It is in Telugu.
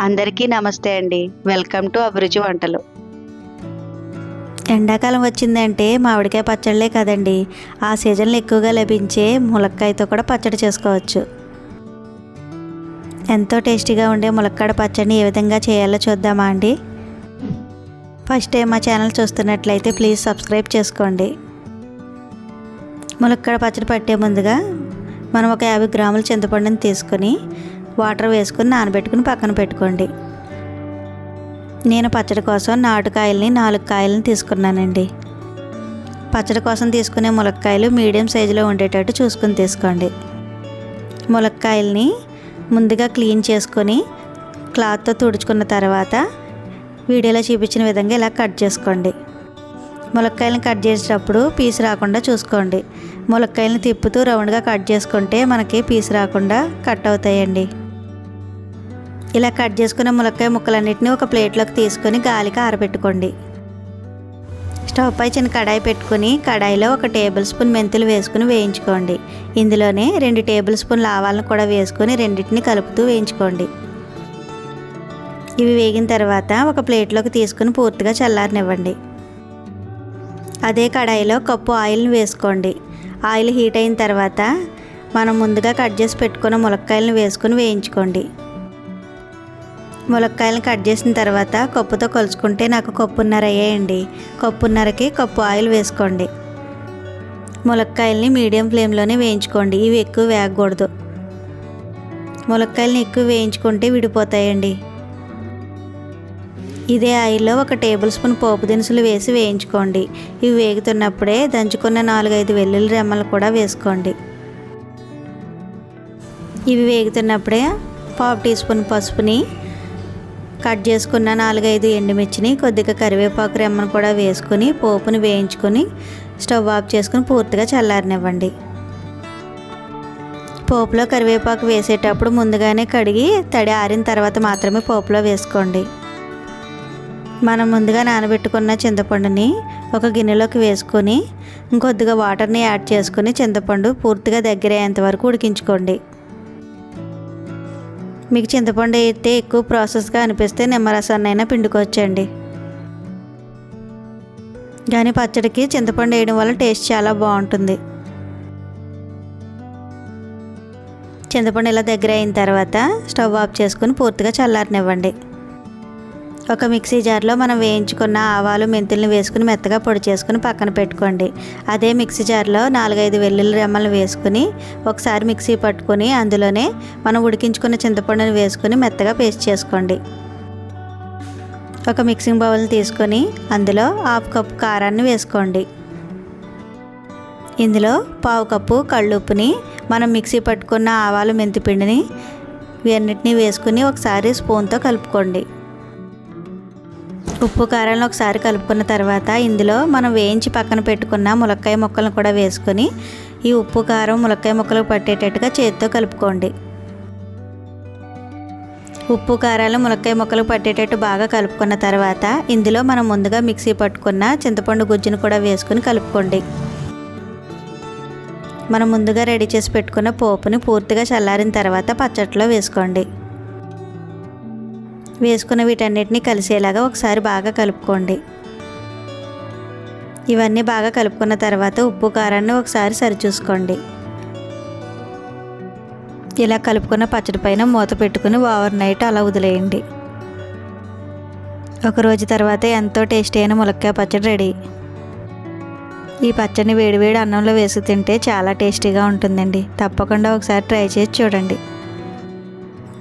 అందరికీ నమస్తే అండి. వెల్కమ్ టు అభిరుచి వంటలు. ఎండాకాలం వచ్చిందంటే మామిడికాయ పచ్చళ్ళే కదండి. ఆ సీజన్లో ఎక్కువగా లభించే ములక్కాయతో కూడా పచ్చడి చేసుకోవచ్చు. ఎంతో టేస్టీగా ఉండే ములక్కాడ పచ్చడిని ఏ విధంగా చేయాలో చూద్దామా అండి? ఫస్ట్ టైం మా ఛానల్ చూస్తున్నట్లయితే ప్లీజ్ సబ్స్క్రైబ్ చేసుకోండి. ములక్కాడ పచ్చడి పట్టే ముందుగా మనం ఒక యాభై గ్రాముల చింతపండుని తీసుకొని వాటర్ వేసుకుని నానబెట్టుకుని పక్కన పెట్టుకోండి. నేను పచ్చడి కోసం నాటుకాయల్ని నాలుగు కాయలని తీసుకున్నానండి. పచ్చడి కోసం తీసుకునే ములక్కాయలు మీడియం సైజులో ఉండేటట్టు చూసుకుని తీసుకోండి. ములక్కాయల్ని ముందుగా క్లీన్ చేసుకొని క్లాత్తో తుడుచుకున్న తర్వాత వీడియోలో చూపించిన విధంగా ఇలా కట్ చేసుకోండి. ములక్కాయలను కట్ చేసేటప్పుడు పీస్ రాకుండా చూసుకోండి. ములక్కాయలను తిప్పుతూ రౌండ్గా కట్ చేసుకుంటే మనకి పీస్ రాకుండా కట్ అవుతాయండి. ఇలా కట్ చేసుకున్న ములక్కాయ ముక్కలన్నింటినీ ఒక ప్లేట్లోకి తీసుకొని గాలికి ఆరబెట్టుకోండి. స్టవ్ పై చిన్న కడాయి పెట్టుకుని కడాయిలో ఒక టేబుల్ స్పూన్ మెంతులు వేసుకుని వేయించుకోండి. ఇందులోనే రెండు టేబుల్ స్పూన్ల ఆవాలను కూడా వేసుకొని రెండింటిని కలుపుతూ వేయించుకోండి. ఇవి వేగిన తర్వాత ఒక ప్లేట్లోకి తీసుకుని పూర్తిగా చల్లారనివ్వండి. అదే కడాయిలో కప్పు ఆయిల్ని వేసుకోండి. ఆయిల్ హీట్ అయిన తర్వాత మనం ముందుగా కట్ చేసి పెట్టుకున్న ములక్కాయలను వేసుకుని వేయించుకోండి. ములక్కాయలను కట్ చేసిన తర్వాత కప్పుతో కొలుచుకుంటే నాకు కప్పున్నర అయ్యాయండి. కప్పున్నరకి కప్పు ఆయిల్ వేసుకోండి. ములక్కాయల్ని మీడియం ఫ్లేమ్లోనే వేయించుకోండి. ఇవి ఎక్కువ వేగకూడదు. ములక్కాయలని ఎక్కువ వేయించుకుంటే విడిపోతాయండి. ఇదే ఆయిల్లో ఒక టేబుల్ స్పూన్ పోపు దినుసులు వేసి వేయించుకోండి. ఇవి వేగుతున్నప్పుడే దంచుకున్న నాలుగైదు వెల్లుల్లి రెమ్మలు కూడా వేసుకోండి. ఇవి వేగుతున్నప్పుడే పావు టీ స్పూన్ పసుపుని కట్ చేసుకున్న నాలుగైదు ఎండుమిర్చిని కొద్దిగా కరివేపాకు రెమ్మను కూడా వేసుకుని పోపుని వేయించుకొని స్టవ్ ఆఫ్ చేసుకుని పూర్తిగా చల్లారనివ్వండి. పోపులో కరివేపాకు వేసేటప్పుడు ముందుగానే కడిగి తడి ఆరిన తర్వాత మాత్రమే పోపులో వేసుకోండి. మనం ముందుగా నానబెట్టుకున్న చింతపండుని ఒక గిన్నెలోకి వేసుకొని ఇంకొద్దిగా వాటర్ని యాడ్ చేసుకొని చింతపండు పూర్తిగా దగ్గర అయ్యేంత వరకు ఉడికించుకోండి. మీకు చింతపండు అయితే ఎక్కువ ప్రాసెస్గా అనిపిస్తే నిమ్మరసాన్ని అయినా పిండుకోవచ్చండి. కానీ పచ్చడికి చింతపండు వేయడం వల్ల టేస్ట్ చాలా బాగుంటుంది. చింతపండు ఇలా దగ్గర అయిన తర్వాత స్టవ్ ఆఫ్ చేసుకుని పూర్తిగా చల్లారనివ్వండి. ఒక మిక్సీ జార్లో మనం వేయించుకున్న ఆవాలు మెంతుల్ని వేసుకుని మెత్తగా పొడి చేసుకుని పక్కన పెట్టుకోండి. అదే మిక్సీ జార్లో నాలుగైదు వెల్లుల్లి రెమ్మలు వేసుకుని ఒకసారి మిక్సీ పట్టుకొని అందులోనే మనం ఉడికించుకున్న చింతపండుని వేసుకుని మెత్తగా పేస్ట్ చేసుకోండి. ఒక మిక్సింగ్ బౌల్ తీసుకొని అందులో హాఫ్ కప్పు కారాన్ని వేసుకోండి. ఇందులో పావు కప్పు కళ్ళుప్పుని మనం మిక్సీ పట్టుకున్న ఆవాలు మెంతిపిండిని ఇవన్నిటిని వేసుకుని ఒకసారి స్పూన్తో కలుపుకోండి. ఉప్పు కారాలను ఒకసారి కలుపుకున్న తర్వాత ఇందులో మనం వేయించి పక్కన పెట్టుకున్న ములక్కాయ ముక్కలను కూడా వేసుకొని ఈ ఉప్పు కారం ములక్కాయ ముక్కలకు పట్టేటట్టుగా చేతితో కలుపుకోండి. ఉప్పు కారాలు ములక్కాయ ముక్కలు పట్టేటట్టు బాగా కలుపుకున్న తర్వాత ఇందులో మనం ముందుగా మిక్సీ పట్టుకున్న చింతపండు గుజ్జును కూడా వేసుకుని కలుపుకోండి. మనం ముందుగా రెడీ చేసి పెట్టుకున్న పోపుని పూర్తిగా చల్లారిన తర్వాత పచ్చట్లో వేసుకోండి. వేసుకున్న వీటన్నిటిని కలిసేలాగా ఒకసారి బాగా కలుపుకోండి. ఇవన్నీ బాగా కలుపుకున్న తర్వాత ఉప్పు కారాన్ని ఒకసారి సరిచూసుకోండి. ఇలా కలుపుకున్న పచ్చడి పైన మూత పెట్టుకుని ఓవర్ నైట్ అలా వదిలేయండి. ఒక రోజు తర్వాత ఎంతో టేస్టీ అయిన ములక్కాయ పచ్చడి రెడీ. ఈ పచ్చడిని వేడివేడి అన్నంలో వేసి తింటే చాలా టేస్టీగా ఉంటుందండి. తప్పకుండా ఒకసారి ట్రై చేసి చూడండి.